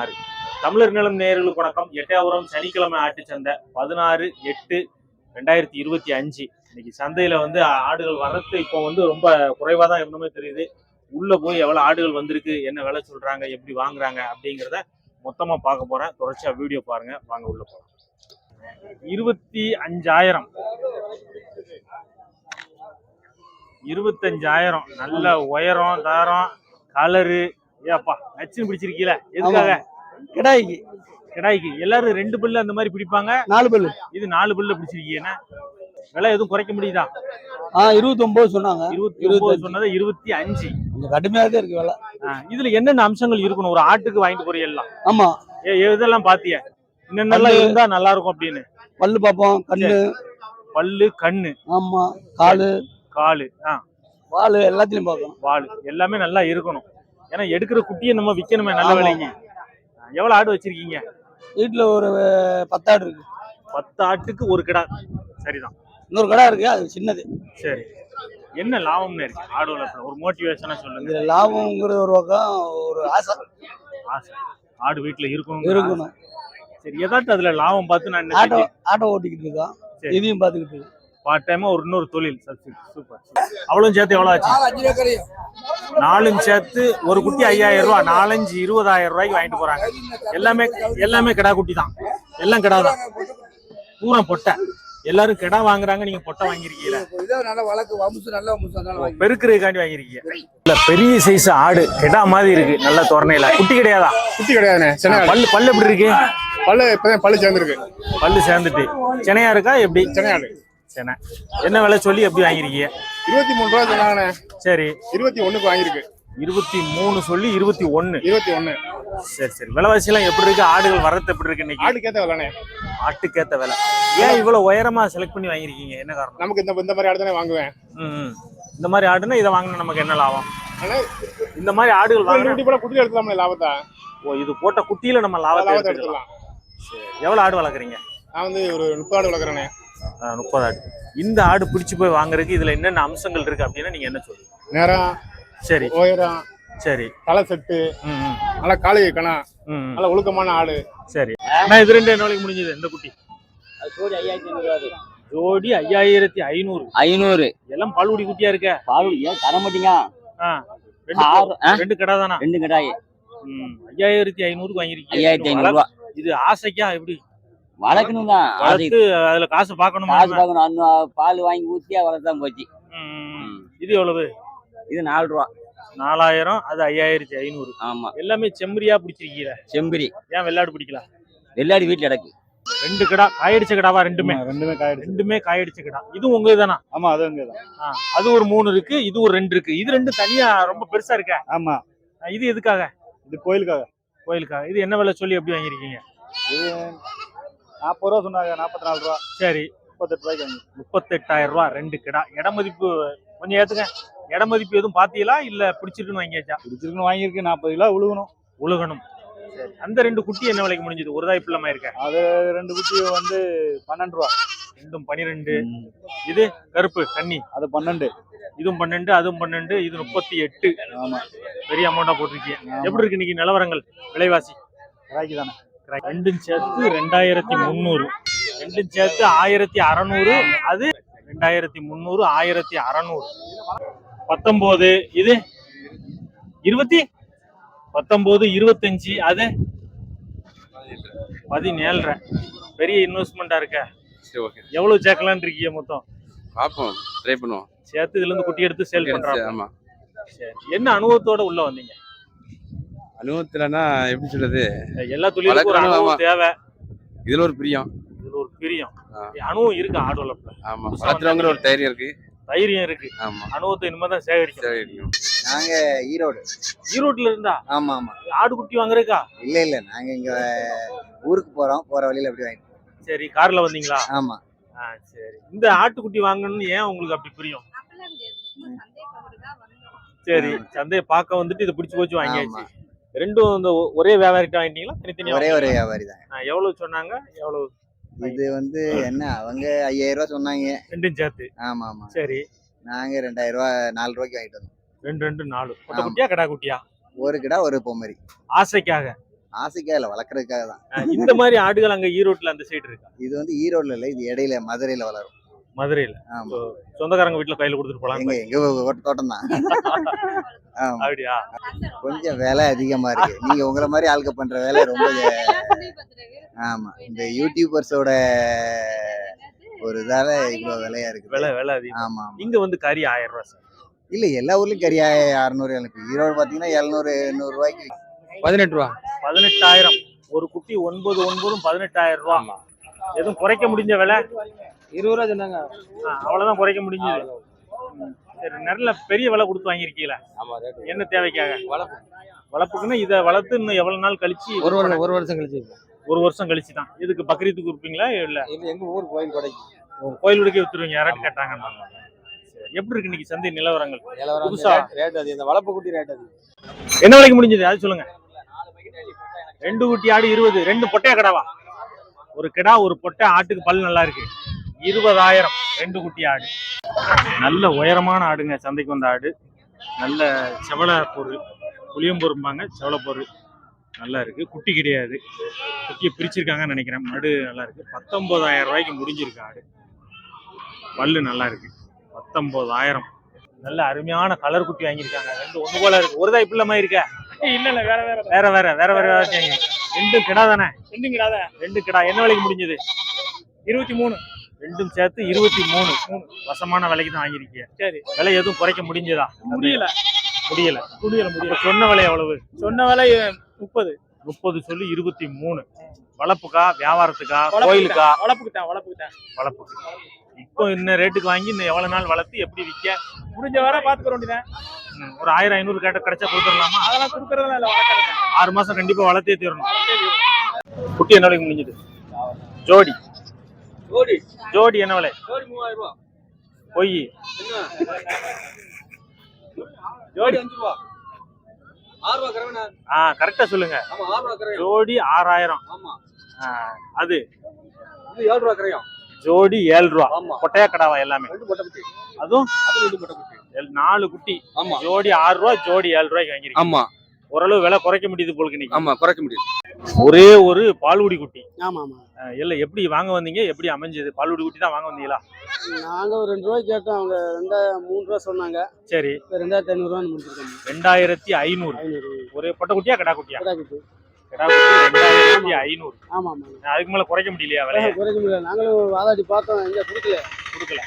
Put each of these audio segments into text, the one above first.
ஆறு தமிழர் நிலம் நேர்களுக்கு வணக்கம். எட்டயபுரம் சனிக்கிழமை ஆட்டு சந்தை பதினாறு எட்டு ரெண்டாயிரத்தி இருபத்தி அஞ்சு. இன்னைக்கு சந்தையில வந்து ஆடுகள் வரத்து இப்போ வந்து ரொம்ப குறைவா தான் இருந்தமே தெரியுது. உள்ள போய் எவ்வளவு ஆடுகள் வந்திருக்கு என்ன விலை சொல்றாங்க எப்படி வாங்குறாங்க அப்படிங்கிறத மொத்தமா பார்க்க போறேன். தொடர்ச்சியா வீடியோ பாருங்க. வாங்க உள்ள போறோம் இருபத்தி அஞ்சாயிரம். இருபத்தஞ்சாயிரம். நல்ல உயரம் தாரம் கலரு ஏப்பா நச்சுன்னு பிடிச்சிருக்கீல. எதுக்காக? கிடாய்க்கு. கிடாய்க்கு. எல்லாரும் ரெண்டு பில்லு அந்த மாதிரி பிடிப்பாங்க? நாலு பல்லு. இது நாலு பில்லு பிடிச்சிருக்கீங்க விலை எதுவும் குறைக்க முடியுதா? ஆ இருபத்தி ஒன்பது சொன்னாங்க. இருபத்தி ஒன்பது சொன்னதை இருபத்தி அஞ்சு. கொஞ்சம் கடுமையாக தான் இருக்கு விலை. இதுல என்னென்ன அம்சங்கள் இருக்கணும்? ஒரு ஆட்டுக்கு வாங்கிட்டு போறீங்க எல்லாம். ஆமா. இதெல்லாம் பாத்திய? என்னென்னலாம். இருந்தா நல்லா இருக்கும் அப்படின்னு. பல்லு பார்ப்போம் கண்ணு. பல்லு கண்ணு. ஆமா. காலு. காலு ஆ. வால் எல்லாத்தையும் பார்க்கணும் வால் எல்லாமே நல்லா இருக்கணும். ஏன்னா எடுக்கிற குட்டியை நம்ம விற்கணுமே நல்ல ஆ, எவ்வளவு ஆடு வச்சிருக்கீங்க? வீட்டுல ஒரு பத்தாடு இருக்கு. பத்து ஆட்டுக்கு ஒரு கிடா. சரிதான். இன்னொரு கடை இருக்கு அது சின்னது. சரி. என்ன லாபம்னு இருக்கு ஆடு வளர்ப்புல? ஒரு மோட்டிவேஷனா சொல்லுங்க. இதுல லாபம்ங்கிறது ஒரு பக்கம் ஒரு ஆசை. ஆசை. ஆடு வீட்டுல இருக்கணும் இருக்கணும். சரி ஏதாச்சும் அதுல லாபம் பார்த்து நான் ஆட்டோ ஆட்டோ ஓட்டிக்கிட்டு இருக்கோம். இதையும் பார்த்துக்கிட்டு இருக்கோம். பார்ட் டைமா ஒரு இன்னொரு தொழில் சூப்பர் அவ்வளவு சேர்த்து எவ்வளவு ஆச்சு? நாலும் சேர்த்து ஒரு குட்டி ஐயாயிரம் ரூபாய் நாலஞ்சு இருபதாயிரம் ரூபாய்க்கு வாங்கிட்டு போறாங்க. எல்லாமே எல்லாமே கிடா குட்டி தான். எல்லாம் கிடா தான். பூரா பொட்டை. எல்லாரும் கிடா வாங்குறாங்க நீங்க பொட்டை வாங்கிருக்கீங்க பெருக்கிறதுக்காண்டி வாங்கிருக்கீங்க இல்ல பெரிய சைஸ் ஆடு கிடா மாதிரி இருக்கு நல்ல தோரணையில. குட்டி கிடையாதா? குட்டி கிடையாதுண்ணே சென்னை பல்லு பல்லு எப்படி இருக்கு? பல்லு இப்பதான் பல்லு சேர்ந்துருக்கு. பல்லு சேர்ந்துட்டு. சென்னையா இருக்கா எப்படி? சென்னையாடு என்ன விலை சொல்லி எப்படி வாங்கிருக்கீங்க? இருபத்தி மூணு ரூபா சொன்னாங்கண்ணே. சரி. இருபத்தி ஒண்ணுக்கு வாங்கியிருக்கு. இருபத்தி மூணு சொல்லி இருபத்தி ஒண்ணு இருபத்தி ஒண்ணு சரி சரி. விலைவாசி எல்லாம் எப்படி இருக்கு? ஆடுகள் வரத்து எப்படி இருக்கு இன்னைக்கு? ஆடு கேத்த வரலானே ஆட்டுக்கேத்த விலை. ஏன் இவ்வளவு உயரமா செலக்ட் பண்ணி வாங்கிருக்கீங்க என்ன காரணம்? நமக்கு இந்த இந்த மாதிரி ஆடு தானே வாங்குவேன். இந்த மாதிரி ஆடுனா இதை வாங்கினா நமக்கு என்ன லாபம்? இந்த மாதிரி ஆடுகள் வாங்கினா குட்டி போல குட்டி எடுத்துலாம்ல லாபத்தா? ஓ இது போட்ட குட்டியில நம்ம லாபத்தை எடுத்துக்கலாம். எவ்வளவு ஆடு வளர்க்குறீங்க? நான் வந்து ஒரு முப்பது ஆடு வளர்க்குறேனே முப்பது ஆடு இந்த ஆடு பிடிச்சு போய் வாங்குறதுக்கு இதுல என்னென்ன அம்சங்கள் இருக்கு அப்படின்னா நீங்க என்ன சொல்லுங்க நேரம் சரி. உயரம் சரி. தலை செட்டு நல்லா காளை கணா. நல்ல ஒழுக்கமான ஆடு. சரி. நான் இது ரெண்டு என்ன விலைக்கு முடிஞ்சது இந்த குட்டி. ஜோடி ஐயாயிரத்தி ஐநூறு. ஐநூறு. எல்லாம் பால்குடி குட்டியா இருக்க. பால் ஏன் தர மாட்டீங்க? ரெண்டு கடை தானா? ரெண்டு கடாய். ம், ஐயாயிரத்தி ஐநூறுக்கு வாங்கிருக்கீங்க ஐயாயிரத்தி ஐநூறு இது ஆசைக்கா எப்படி? வளர்க்கணும். தான் அது வளர்த்து அதுல காசு பார்க்கணுமா காசு பார்க்கணும். அந்த பால் வாங்கி ஊத்தியா வளர்த்தான் போச்சு. இது எவ்வளவு? இது நாலு ரூபா. நாலாயிரம் அது ஐயாயிரத்தி ஐநூறு. ஆமா. எல்லாமே செம்மறியா பிடிச்சிருக்கீங்க செம்பரி. ஏன் வெள்ளாடு பிடிக்கல? வெள்ளாடி வீட்டுல கிடக்கு. ரெண்டு கடா காயடிச்ச கடாவா ரெண்டுமே? ரெண்டுமே காயிடுச்சு ரெண்டுமே காயடிச்ச கடா. இதுவும் உங்க தானா ஆமா அது அங்கே தான் அது ஒரு மூணு இருக்கு இது ஒரு ரெண்டு இருக்கு. இது ரெண்டு தனியா ரொம்ப பெருசா இருக்க? ஆமா. இது எதுக்காக? இது கோயிலுக்காக. கோயிலுக்காக. இது என்ன விலை சொல்லி எப்படி வாங்கிருக்கீங்க இது நாற்பது ரூபா சொன்னாங்க நாற்பத்தி நாலு ரூபா. சரி. முப்பத்தெட்டு ரூபாய்க்கு வாங்கி முப்பத்தெட்டாயிரம் ரூபாய் ரெண்டு கிடா. இட மதிப்பு கொஞ்சம் ஏத்துங்க. இட மதிப்பு எதுவும் பாத்தீங்களா? இல்ல பிடிச்சிருக்குன்னு வாங்கியாச்சா? பிடிச்சிருக்குன்னு வாங்கியிருக்கு. நாற்பது கிலோ உழுகணும். உலகணும் சரி. அந்த ரெண்டு குட்டி என்ன விலைக்கு முடிஞ்சது? ஒரு தாய் பிள்ளமா இருக்க? அது ரெண்டு குட்டி வந்து பன்னெண்டு ரூபா. ரெண்டும் பனிரெண்டு. இது கருப்பு கன்னி அது பன்னெண்டு. இதுவும் பன்னெண்டு அதுவும் பன்னெண்டு. இது முப்பத்தி எட்டு. ஆமா. பெரிய அமௌண்டா போட்டிருக்கீங்க. எப்படி இருக்கு இன்னைக்கு நிலவரங்கள்? விலைவாசி. கிராக்கி தானே. ரெண்டும் சேர்த்து ரெண்டாயிரத்தி முந்நூறு. ரெண்டும் சேர்த்து ஆயிரத்தி அறநூறு. அது ரெண்டாயிரத்தி முந்நூறு ஆயிரத்தி அறநூறு. பத்தொன்பது இது? இருபத்தி? பத்தொன்பது இருபத்தஞ்சு அது? பதினேழரை பெரிய இன்வெஸ்ட்மெண்டா இருக்க. சரி ஓகே எவ்வளவு சேர்க்கலாம்னு இருக்கீங்க மொத்தம்? பார்ப்போம் ட்ரை பண்ணுவோம். சேர்த்து இதுல இருந்து குட்டி எடுத்து சேல் ஆமா. சரி என்ன அனுபவத்தோட உள்ள வந்தீங்க? அனுபவத்துலன்னா எப்படி சொல்றது? எல்லா தொழிலுக்கும் ஒரு அனுபவம். தேவை. இதுல ஒரு பிரியம். இதுல ஒரு பிரியம். அனுபவம் இருக்கு ஆடு வளர்ப்புல ஆமா. வளர்த்துறவங்கிற ஒரு தைரியம் இருக்கு. தைரியம் இருக்கு. ஆமா. அனுபவத்தை இனிமே தான் சேகரிக்கணும். சரி இருக்கும் நாங்க ஈரோடு. ஈரோட்ல இருந்தா? ஆமா ஆமா. ஆடு குட்டி வாங்குறதுக்கா? இல்ல இல்ல. நாங்க இங்க ஊருக்கு போறோம். போற வழியில அப்படி வாங்கிட்டு சரி கார்ல வந்தீங்களா? ஆமா. ஆ, சரி. இந்த ஆட்டுக்குட்டி வாங்கணும்னு ஏன் உங்களுக்கு அப்படி புரியும்? சரி சந்தையை பார்க்க வந்துட்டு இதை பிடிச்சு போச்சு வாங்கியாச்சு. ரெண்டும் இந்த ஒரே வியாபாரிட்ட வாங்கிட்டீங்களா? தனித்தனியா ஒரே ஒரு வியாபாரி தான். எவ்வளவு சொன்னாங்க? எவ்வளவு இது வந்து என்ன அவங்க ஐயாயிரம் ரூபாய் சொன்னாங்க. ரெண்டும் சேர்த்து? ஆமா ஆமா. சரி. நாங்க ரெண்டாயிரம் ரூபாய் நாலு ரூபாய்க்கு வாங்கிட்டு வந்தோம். ரெண்டு ரெண்டு நாலு. கொட்டை. குட்டியா கடா குட்டியா? ஒரு கிடா ஒரு பொம்மரி. ஆசைக்காக? ஆசைக்காக இல்லை வளர்க்குறதுக்காக தான். இந்த மாதிரி ஆடுகள் அங்க ஈரோட்ல அந்த சைடு இருக்கா? இது வந்து ஈரோடுல இல்லை இது இடையில மதுரையில வளரும். மதுரையில. ஆமா. சொந்தக்காரங்க வீட்டுல கையில கொடுத்துட்டு போலாம் எங்க தோட்டம் தான். ஆமா. அப்படியா? கொஞ்சம் விலை அதிகமா இருக்கு. நீங்க உங்களை மாதிரி ஆளுங்க பண்ற வேலை ரொம்ப ஆமா. இந்த யூடியூபர்ஸோட ஒரு இதால இவ்வளவு விலையா இருக்கு விலை விலை அதிகம். ஆமா இங்க வந்து கறி ஆயிரம் ரூபாய் சார். இல்ல எல்லா ஊர்லயும் கறியா அறுநூறு எனக்கு ஈரோடு பாத்தீங்கன்னா எழுநூறு எண்ணூறு ரூபாய்க்கு பதினெட்டு ரூபா. பதினெட்டாயிரம். ஒரு குட்டி ஒன்பது ஒன்பதும் பதினெட்டாயிரம் ரூபாய் எதுவும் குறைக்க முடிஞ்ச விலை? இருபது ரூபா சொன்னாங்க. ஆ, அவ்வளவுதான் குறைக்க முடிஞ்சது. சரி நல்ல பெரிய விலை கொடுத்து வாங்கியிருக்கீங்களா? என்ன தேவைக்காக? வளர்ப்பு. வளர்ப்புக்குன்னா இதை வளர்த்து இன்னும் எவ்வளவு நாள் கழிச்சு ஒரு வருஷம் ஒரு வருஷம் கழிச்சு ஒரு வருஷம் கழிச்சு தான். இதுக்கு பக்ரீத்துக்கு கொடுப்பீங்களா இல்ல? இது எங்க ஊர் கோயில் கடைக்கு. கோயிலுக்கே வித்துருவீங்க யாராட்டு கேட்டாங்கன்னா. சரி. எப்படி இருக்கு இன்னைக்கு சந்தை நிலவரங்கள்? புதுசா? ரேட் அது இந்த வளர்ப்பு குட்டி ரேட் அது என்ன விலைக்கு முடிஞ்சது? அது சொல்லுங்க. ரெண்டு குட்டி ஆடு இருபது ரெண்டு பொட்டையா கிடாவா? ஒரு கிடா ஒரு பொட்டை ஆட்டுக்கு பல் நல்லா இருக்கு. இருபதாயிரம். ரெண்டு குட்டி ஆடு. நல்ல உயரமான ஆடுங்க சந்தைக்கு வந்த ஆடு. நல்ல செவல பொருள் புளியம்பொரும்பாங்க செவல பொருள் நல்லா இருக்கு. குட்டி கிடையாது. குட்டியை பிரிச்சிருக்காங்கன்னு நினைக்கிறேன். மடு நல்லா இருக்கு. பத்தொன்பதாயிரம் ரூபாய்க்கு முடிஞ்சிருக்கு ஆடு. பல்லு நல்லா இருக்கு. பத்தொன்பதாயிரம். நல்ல அருமையான கலர் குட்டி வாங்கியிருக்காங்க. ரெண்டு ஒண்ணு போல இருக்கு. ஒரு தான் பிள்ளைமா இருக்க? இல்ல இல்ல வேற வேற. வேற வேற வேற வேற வேற. ரெண்டும் கிடா தானே? ரெண்டும் கிடாத ரெண்டு கிடா. என்ன விலைக்கு முடிஞ்சது? இருபத்தி மூணு. ரெண்டும் சேர்த்து இருபத்தி மூணு. வசமான விலைக்கு தான் வாங்கியிருக்கீங்க. சரி. விலை எதுவும் குறைக்க முடிஞ்சதா? முடியல. முடியல. முடியல இப்ப சொன்ன விலை எவ்வளவு? சொன்ன விலை முப்பது. முப்பது சொல்லி இருபத்தி மூணு. வளர்ப்புக்கா வியாபாரத்துக்கா கோயிலுக்கா? வளர்ப்புக்கு தான் வளர்ப்புக்கு இப்போ இன்ன ரேட்டுக்கு வாங்கி இன்னும் எவ்வளவு நாள் வளர்த்து எப்படி விற்க? முடிஞ்ச வர பாத்துக்க வேண்டியதான் ஒரு ஆயிரம் ஐநூறு கேட்ட கிடைச்சா கொடுத்துடலாமா? அதெல்லாம் கொடுக்கறதுலாம் இல்ல வளர்க்கறது ஆறு மாசம் கண்டிப்பா வளர்த்தே தீரணும். குட்டி என்ன முடிஞ்சது? ஜோடி. ஜோடி. ஜோடி என்ன விலை? பொய். ஜோடி அஞ்சு ரூபா. ஆ கரெக்டா சொல்லுங்க. ஜோடி ஆறாயிரம். அது? ஏழு ரூபா கரையும் ஜோடி ஏழு ரூபா. ஆமா. கொட்டையா கடாவா எல்லாமே. அதுவும்? எல்- நாலு குட்டி. ஆமா. ஜோடி ஆறு ரூபா ஜோடி ஏழு ரூபாய்க்கு வாங்கிருக்கீங்க ஆமா. ஓரளவு விலை குறைக்க முடியுது போலுக்கு ஆமா குறைக்க முடியும் ஒரே ஒரு பால்குடி குட்டி. ஆமா ஆமா இல்ல எப்படி வாங்க வந்தீங்க? எப்படி அமைஞ்சது? பால்குடி குட்டி தான் வாங்க வந்தீங்களா? நாங்க ஒரு ரெண்டு ரூபாய் கேட்டோம். அவங்க ரெண்டாயிரம் மூணு ரூபா சொன்னாங்க. சரி. ரெண்டாயிரத்தி ஐநூறுரூவான்னு முடிச்சிருக்காங்க. ரெண்டாயிரத்தி ஐநூறு. ஐநூறு. ஒரே பொட்டை குட்டியா கடா குட்டியா? கடா குட்டி. கடா குட்டி ரெண்டாயிரத்தி ஐநூறு. ஆமா ஆமா அதுக்கு மேல குறைக்க முடியலையா குறைக்க முடியல. நாங்களும் வாதாடி பார்த்தோம். எங்க கொடுக்கல. கொடுக்கல.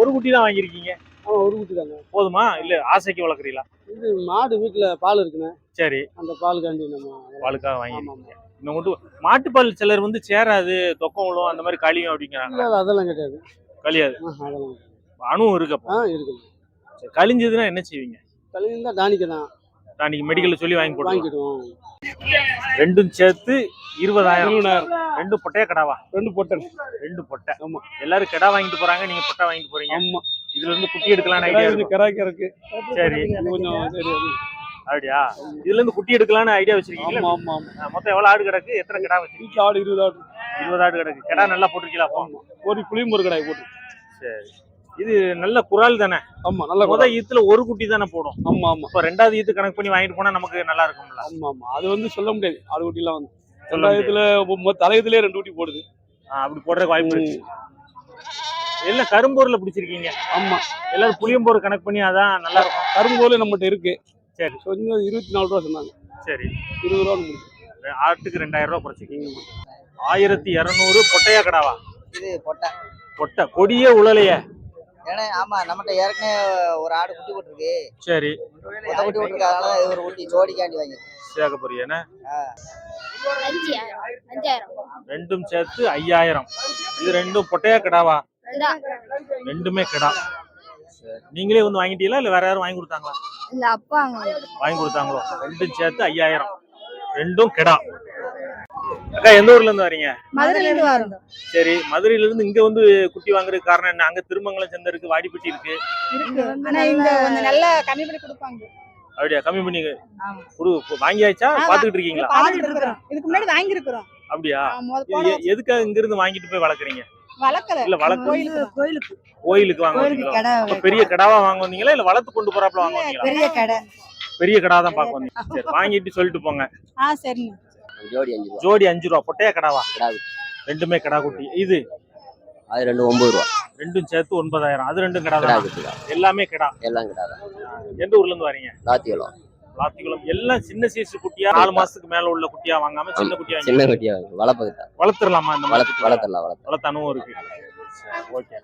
ஒரு குட்டி தான் வாங்கியிருக்கீங்க? ஒரு குட்டி தாங்க போதுமா? இல்ல ஆசைக்கு வளர்க்குறீங்களா? இது மாடு வீட்டுல பால் இருக்குண்ணே. சரி. அந்த பாலுக்காண்டி நம்ம பாலுக்காக வாங்கிருக்கீங்க இன்னும் மட்டும் மாட்டுப்பால் சிலர் வந்து சேராது தொக்கம் விழும் அந்த மாதிரி கழியும் அப்படிங்கிறாங்க. இல்ல, அதெல்லாம் கிடையாது. கழியாது அதெல்லாம் அணுவும் இருக்கு அப்போ. ஆ இருக்குது சரி, கழிஞ்சதுன்னா என்ன செய்வீங்க? கல்யாணம் தான். டானிக்க தான் அன்னைக்கு மெடிக்கல்ல சொல்லி வாங்கி போடுவோம் வாங்கிக்கிடுவோம் ரெண்டும் சேர்த்து இருபதாயிரம். ரெண்டும் பொட்டையா கடாவா? ரெண்டு பொட்டை. ரெண்டு பொட்டை. ஆமா. எல்லாரும் கிடா வாங்கிட்டு போறாங்க நீங்க பொட்டை வாங்கிட்டு போறீங்க. ஆமா. இதுல இருந்து குட்டி எடுக்கலாம்னு ஐடியா இது கராய்க்க இருக்கு. சரி. கொஞ்சம் சரி அது. அப்படியா? இதுல இருந்து குட்டி எடுக்கலாம்னு ஐடியா வச்சிருக்கீங்களா ஆமா ஆமா மொத்தம் எவ்வளவு ஆடு கிடக்கு? எத்தனை கிடா வச்சிருக்கீங்க? ஆடு இருபது ஆடு. இருபது ஆடு கிடக்கு. கிடா நல்லா போட்டிருக்கீங்களா? ஒரு புளியும் ஒரு கடாய் போட்டு. சரி. இது நல்ல குரால் தானே? ஆமா நல்ல முத ஈத்துல ஒரு குட்டி தானே போடும். ஆமா ஆமா. இப்ப ரெண்டாவது ஈத்து கணக்கு பண்ணி வாங்கிட்டு போனா நமக்கு நல்லா இருக்கும்ல. ஆமா ஆமா. அது வந்து சொல்ல முடியாது. ஆடு குட்டி எல்லாம் வந்து. ரெண்டாயிரத்துல தலையத்திலே ரெண்டு குட்டி போடுது. அப்படி போடுறதுக்கு வாய்ப்பு எல்லாம் கரும்பூர்ல பிடிச்சிருக்கீங்க? ஆமா. எல்லாரும் புளியம்போர் கணக்கு பண்ணி அதான் நல்லா இருக்கும் கரும்போல நம்மகிட்ட இருக்கு. சரி. கொஞ்சம் இருபத்தி நாலு ரூபா சொன்னாங்க. சரி. இருபது ரூபா முடிச்சு ஆட்டுக்கு ரெண்டாயிரம் ரூபாய் குறைச்சிருக்கீங்க. ஆயிரத்தி இரநூறு பொட்டையா கடாவா? இது பொட்டை. பொட்டை. கொடியே உழலைய ஏன்னா ஆமா நம்மகிட்ட ஏற்கனவே ஒரு ஆடு குட்டி போட்டிருக்கு. சரி. குட்டி போட்டிருக்கு அதனால இது ஒரு குட்டி ஜோடிக்காண்டி வாங்கி சேர்க்க போறீங்க ரெண்டும் சேர்த்து ஐயாயிரம். இது ரெண்டும் பொட்டையா கிடாவா. ரெண்டுமே கிடா. நீங்களே வந்து வாங்கிட்டீங்களா இல்ல வேற யாரும் வாங்கி கொடுத்தாங்களா? இல்ல அப்பா வாங்கி கொடுத்தாங்களோ? ரெண்டும் சேர்த்து ஐயாயிரம். ரெண்டும் கிடா. அக்கா எந்த ஊர்ல இருந்து வரீங்க? மதுரையில இருந்து வரோம். சரி மதுரையில இருந்து இங்க வந்து குட்டி வாங்குறதுக்கு காரணம் என்ன? அங்க திருமங்கலம் சந்தை இருக்கு வாடிப்பட்டி இருக்கு. இருக்கு. ஆனா இங்க கொஞ்சம் நல்லா கம்மி பண்ணி கொடுப்பாங்க. அப்படியா? கம்மி பண்ணி ஆமா. குடு வாங்கியாச்சா. பாத்துக்கிட்டு இருக்கீங்களா? இதுக்கு முன்னாடி வாங்கி இருக்கிறோம் அப்படியா? எதுக்காக இங்க இருந்து வாங்கிட்டு போய் வளர்க்குறீங்க? வளர்க்கல. இல்ல வளர்க்க கோயிலுக்கு கோயிலுக்கு. கோயிலுக்கு வாங்க பெரிய கடாவா வாங்க வந்தீங்களா? இல்ல வளர்த்து கொண்டு போறாப்ல வாங்க வந்தீங்களா? பெரிய கடை. பெரிய கடா தான் பார்க்க வந்தீங்க. சரி வாங்கிட்டு சொல்லிட்டு போங்க. ஆ ஜோடி அஞ்சு ரூபா. ஜோடி அஞ்சு ரூபா பொட்டையா கடாவா. ரெண்டுமே கடா குட்டி இது? அது ரெண்டு ஒன்பது ரூபா. ரெண்டும் சேர்த்து ஒன்பதாயிரம். அது ரெண்டும் கடா தான் எல்லாமே கடா. எல்லாம் கிடா தான் எந்த ஊர்ல இருந்து வரீங்க? லாத்தியலம் லாத்திக்குளம் எல்லாம் சின்ன சைஸ் குட்டியா நாலு மாசத்துக்கு மேல உள்ள குட்டியா வாங்காம சின்ன குட்டியா சின்ன குட்டியா வளர்ப்பது வளர்த்துடலாமா இந்த மாதிரி? வளர்த்து வளர்த்தலாம் வளர்த்து அனுபவம் இருக்கு. ஓகே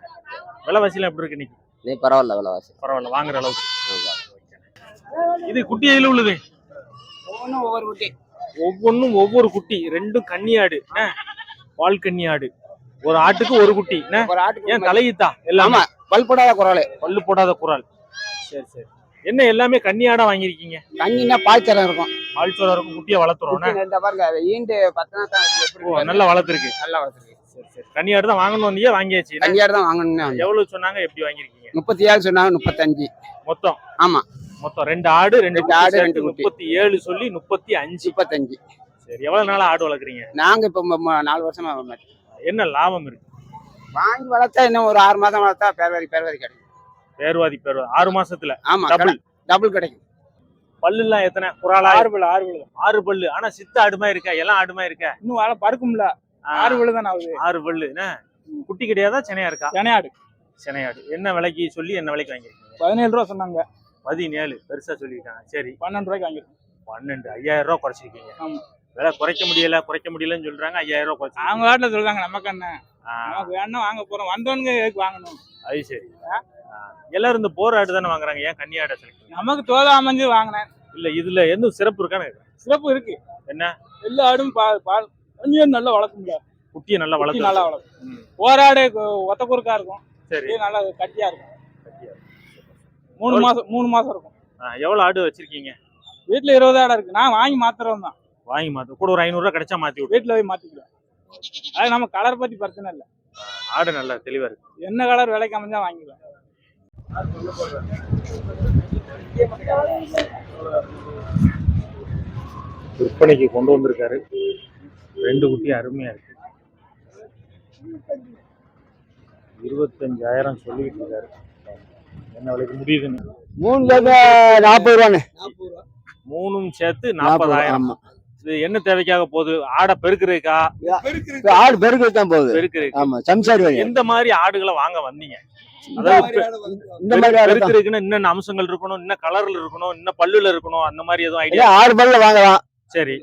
விலைவாசிலாம் எப்படி இருக்கு இன்னைக்கு? நீ பரவாயில்ல விலைவாசி. பரவாயில்ல வாங்குற அளவுக்கு. இது குட்டி எதில் உள்ளது? ஒவ்வொன்றும் ஒவ்வொரு குட்டி. ஒவ்வொன்றும் ஒவ்வொரு குட்டி. ரெண்டும் கன்னியாடு? பால் கன்னியாடு ஒரு ஆட்டுக்கு ஒரு குட்டி? ஒரு ஆட்டுக்கு ஏன் தலையுத்தா எல்லாமே. ஆமா பல்படாத குரல். பல்லு போடாத குரால். சரி சரி. என்ன எல்லாமே கன்னியாடா வாங்கியிருக்கீங்க? தண்ணினா பாய்ச்சலம் இருக்கும். பால் சோறா இருக்கும் குட்டியை வளர்த்துறோம் இந்த பாருங்க ஈண்டு பத்தினா? நல்லா வளர்த்துருக்கு. நல்லா வளர்த்துருக்கு. சரி சரி. கன்னியாடு தான் வாங்கணும் வந்தீங்க வாங்கியாச்சு. என்ன? தண்ணியாடு தான் வாங்கணும்னு வந்தேன். எவ்வளவு சொன்னாங்க எப்படி வாங்கியிருக்கீங்க? முப்பத்தி ஏழு சொன்னாங்க முப்பத்தஞ்சு. மொத்தம்? ஆமா. மொத்தம் ரெண்டு ஆடு ரெண்டு ஆடு, ரெண்டு. முப்பத்தி ஏழு சொல்லி முப்பத்தி அஞ்சு. முப்பத்தஞ்சு. சரி எவ்வளவு நாளா ஆடு வளர்க்குறீங்க? நாங்க இப்ப நாலு வருஷமா. என்ன லாபம் இருக்கு? வாங்கி வளர்த்தா இன்னும் ஒரு ஆறு மாதம் வளர்த்தா பேர்வாரி பேர்வாரி கிடைக்கும். பேர்வாதி பேர்வாதி ஆறு மாசத்துல ஆமா டபுள் டபுள் கிடைக்கும். பல்லு எல்லாம் எத்தனை குறாலா ஆறு பல்லு ஆறு பல்லு. ஆறு பல்லு. ஆனா சித்த ஆடுமா இருக்கா? எல்லாம் ஆடுமா இருக்கா? இன்னும் வாழை பறக்கும்ல. ஆறு பல்லு தான் ஆகுது. ஆறு பல்லு. என்ன? குட்டி கிடையாதா சென்னையா இருக்கா? ஜனையாடு சென்னையாடு என்ன விலைக்கு சொல்லி என்ன விலைக்கு வாங்கிருக்கீங்க பதினேழு ரூபா சொன்னாங்க. பதினேழு. பெருசா சொல்லியிருக்காங்க. சரி. பன்னெண்டு ரூபாய்க்கு வாங்கிருக்கோம் பன்னெண்டு. ஐயாயிரம் ரூபாய் குறைச்சிருக்கீங்க. ஆமா. விலை குறைக்க முடியல குறைக்க முடியலன்னு சொல்றாங்க ஐயாயிரம் ரூபாய் குறைச்சி அவங்க வாட்டில் சொல்றாங்க நமக்கு என்ன? நமக்கு வேணும் வாங்க போறோம். வந்தவனுங்க எதுக்கு வாங்கணும்? அது சரி. எல்லாரும் இந்த போர் ஆடு தானே வாங்குறாங்க? ஏன் கன்னியாடை செலக்ட் நமக்கு தோதா அமைஞ்சு வாங்கினேன். இல்ல இதுல எந்த சிறப்பு இருக்கான்னு. சிறப்பு இருக்கு. என்ன? எல்லா ஆடும் பால் பால் கொஞ்சம் நல்லா வளர்க்கும்ல குட்டியை நல்லா வளர்த்து நல்லா வளர்க்கும். ஓராடு கு- ஒத்த குறுக்கா இருக்கும். சரி. நல்லா கட்டியா இருக்கும். மூணு மாசம் மூணு மாசம் இருக்கும். எவ்வளவு ஆடு வச்சிருக்கீங்க? வீட்டுல இருபது ஆடை இருக்கு. நான் வாங்கி மாத்துறோம் தான் வாங்கி மாத்து கூட ஒரு ஐநூறு ரூபாய் கிடைச்சா மாத்தி விட்டு வீட்டுல போய் மாத்திக்கிறோம் அது நம்ம கலர் பத்தி பிரச்சனை இல்லை. ஆடு நல்லா தெளிவா இருக்கு. என்ன கலர் விலைக்கு அமைஞ்சா வாங்கிக்கலாம். விற்பனைக்கு கொண்டு வந்திருக்காரு. ரெண்டு குட்டி அருமையா இருக்கு. இருபத்தஞ்சாயிரம் சொல்லிட்டு இருக்காரு. என்ன விலைக்கு முடியுதுன்னு. மூணு நாற்பது ரூபான்னு மூணும் சேர்த்து நாற்பதாயிரம் என்ன தேவைக்காக போகுது? ஆடை பெருக்கிறதுக்கா? ஆடு பெருக்கு தான் போகுது. பெருக்கிறதுக்கு. ஆமா சம்சாரி வழி எந்த மாதிரி ஆடுகளை வாங்க வந்தீங்க? அதாவது இந்த மாதிரி. பெருக்கிறதுக்குன்னு அம்சங்கள் இருக்கணும்? என்ன கலர்ல இருக்கணும்? என்ன பல்லுல இருக்கணும்? அந்த மாதிரி எதுவும் ஐடியா இல்ல ஆறு பல்ல வாங்கலாம். சரி.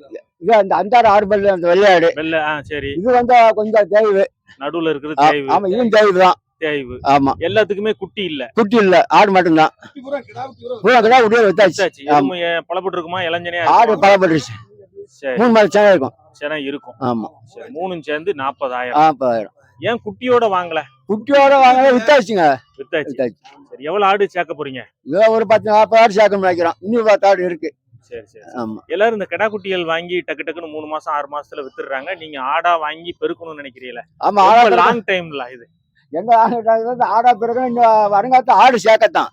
இது அந்த அந்தாறு ஆறு பல்லு அந்த வெள்ளையாடு வெள்ளை ஆ சரி. இது வந்து கொஞ்சம் தேய்வு. நடுவுல இருக்கிறது தேய்வு. ஆமா இதுவும் தேய்வு தான் தேய்வு. ஆமா. எல்லாத்துக்குமே குட்டி இல்ல. குட்டி இல்ல ஆடு மட்டும்தான். பூரா கடை விடிய வச்சாச்சு. இருக்குமா இளஞ்சனையா ஆடு? பலப்பட்டுருச்சு மூணு மாதம் சேனை இருக்கும் சரி இருக்கும். ஆமா. சரி மூணும் சேர்ந்து நாற்பதாயிரம். நாற்பதாயிரம். ஏன் குட்டியோட வாங்கல? குட்டியோட வாங்க வித்தாச்சுங்க. வித்தாச்சு. சரி எவ்வளவு ஆடு சேர்க்க போறீங்க? இதோ ஒரு பத்து நாற்பது ஆடு சேர்க்கணும்னு நினைக்கிறோம். இன்னும் பத்து ஆடு இருக்கு. சரி சரி ஆமா. எல்லாரும் இந்த கிடா குட்டிகள் வாங்கி டக்கு டக்குன்னு மூணு மாசம் ஆறு மாசத்துல வித்துடுறாங்க. நீங்க ஆடா வாங்கி பெருக்கணும்னு நினைக்கிறீங்களா? ஆமா ஆடா லாங் டைம்ல இது. எங்க ஆடு வந்து ஆடா பிறகு இன்னும் வருங்காலத்து ஆடு சேர்க்கத்தான்.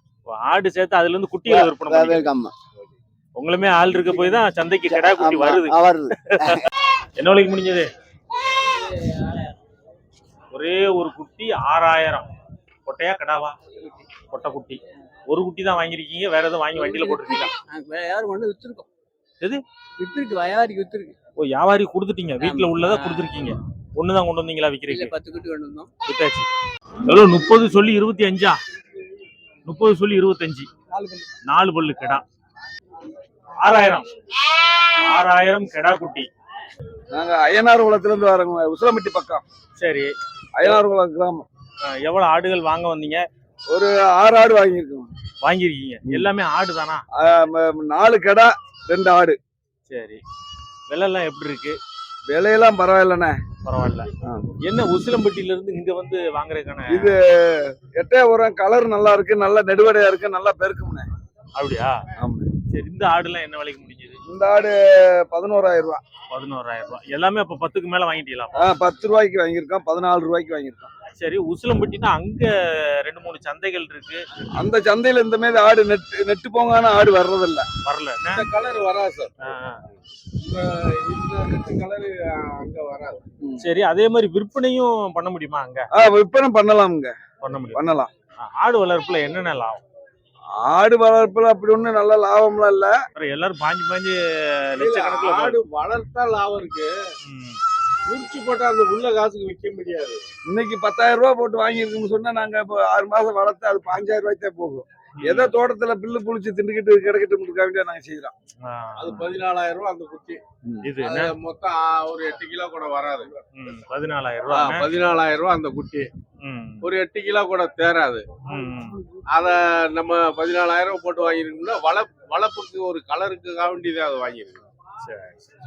ஆடு சேர்த்து அதுல இருந்து குட்டிகளை விற்பனை. ஆமா. உங்களுமே ஆள் இருக்க போய் தான் சந்தைக்கு கிடா குட்டி வருது. வருது என்ன விலைக்கு முடிஞ்சது? ஒரே ஒரு குட்டி ஆறாயிரம். கொட்டையா கடாவா? கொட்டை குட்டி. ஒரு குட்டி தான் வாங்கியிருக்கீங்க வேற எதுவும் வாங்கி வண்டியில போட்டிருக்கீங்களா? யாரும் கொண்டு வித்துருக்கோம். எது? வித்துருக்கு வயாரிக்கு வித்துருக்கு. ஓ வியாபாரி கொடுத்துட்டீங்க. வீட்டுல உள்ளதா கொடுத்துருக்கீங்க. ஒண்ணுதான் கொண்டு வந்தீங்களா விக்கிறீங்க பத்து குட்டி கொண்டு வந்தோம். வித்தாச்சு. எவ்வளவு? முப்பது சொல்லி இருபத்தி அஞ்சா? முப்பது சொல்லி இருபத்தஞ்சு. நாலு பல்லு கெடா. ஆறாயிரம். ஆறாயிரம் கெடா குட்டி நாங்க அய்யனார் குளத்துல இருந்து வரோங்க உசிலம்பட்டி பக்கம். சரி. அய்யனார் குளம் கிராமம். எவ்வளவு ஆடுகள் வாங்க வந்தீங்க? ஒரு ஆறு ஆடு வாங்கியிருக்கோம். வாங்கியிருக்கீங்க. எல்லாமே ஆடு தானா நாலு கடை ரெண்டு ஆடு. சரி. விலைலாம் எப்படி இருக்கு? விலையெல்லாம் பரவாயில்லண்ணே. பரவாயில்ல. என்ன உசிலம்பட்டியில இருந்து இங்க வந்து வாங்குறதுக்கான இது எட்டே உரம் கலர் நல்லா இருக்கு நல்ல நெடுவடையா இருக்கு நல்லா பெருக்கும்ண்ணே. அப்படியா? ஆமா. சரி இந்த ஆடுலாம் என்ன விலைக்கு முடிஞ்சது? இந்த ஆடு பதினோராயிரம் ரூபாய் பதினோராயிரம் ரூபாய் எல்லாமே அப்ப பத்துக்கு மேல வாங்கிட்டீங்களா? பத்து ரூபாய்க்கு வாங்கியிருக்கோம் பதினாலு ரூபாய்க்கு வாங்கியிருக்கோம். சரி உசிலம்பட்டினா அங்க ரெண்டு மூணு சந்தைகள் இருக்கு. அந்த சந்தையில இந்த மாதிரி ஆடு நெட்டு நெட்டு போங்கான ஆடு வர்றதில்ல. வரல? இந்த கலர் வராது சார். சரி அதே மாதிரி விற்பனையும் பண்ண முடியுமா அங்க? விற்பனை பண்ணலாமுங்க. பண்ண முடியும். பண்ணலாம். ஆடு வளர்ப்புல என்னென்ன லாபம்? ஆடு வளர்ப்புல அப்படி ஒண்ணும் நல்ல லாபம்லாம் இல்ல. எல்லாரும் பாஞ்சு பாஞ்சு லட்சக்கணக்கில் ஆடு வளர்த்தா லாபம் இருக்கு. முடிச்சு போட்டா அந்த உள்ள காசுக்கு விற்க முடியாது. இன்னைக்கு பத்தாயிரம் ரூபாய் போட்டு வாங்கியிருக்கோம்னு சொன்னா நாங்க இப்போ ஆறு மாசம் வளர்த்து அது பாஞ்சாயிரம் ரூபாய்க்கு போகும். ஏதோ தோட்டத்துல பில்லு புளிச்சு திண்டுக்கிட்டு கிடைக்கட்டும் வேண்டிய நாங்க செய்யறோம் அது பதினாலாயிரம் ரூபாய் அந்த குட்டி. இது மொத்தம் ஒரு எட்டு கிலோ கூட வராது. பதினாலாயிரம் ஆ, ரூபா பதினாலாயிரம் ரூபாய் அந்த குட்டி. ஒரு எட்டு கிலோ கூட தேராது. அத நம்ம பதினாலாயிரம் போட்டு வாங்கியிருக்கோம்னா வள வளர்ப்புக்கு ஒரு கலருக்கு வேண்டியதே அதை வாங்கியிருக்கோம். சரி சரி.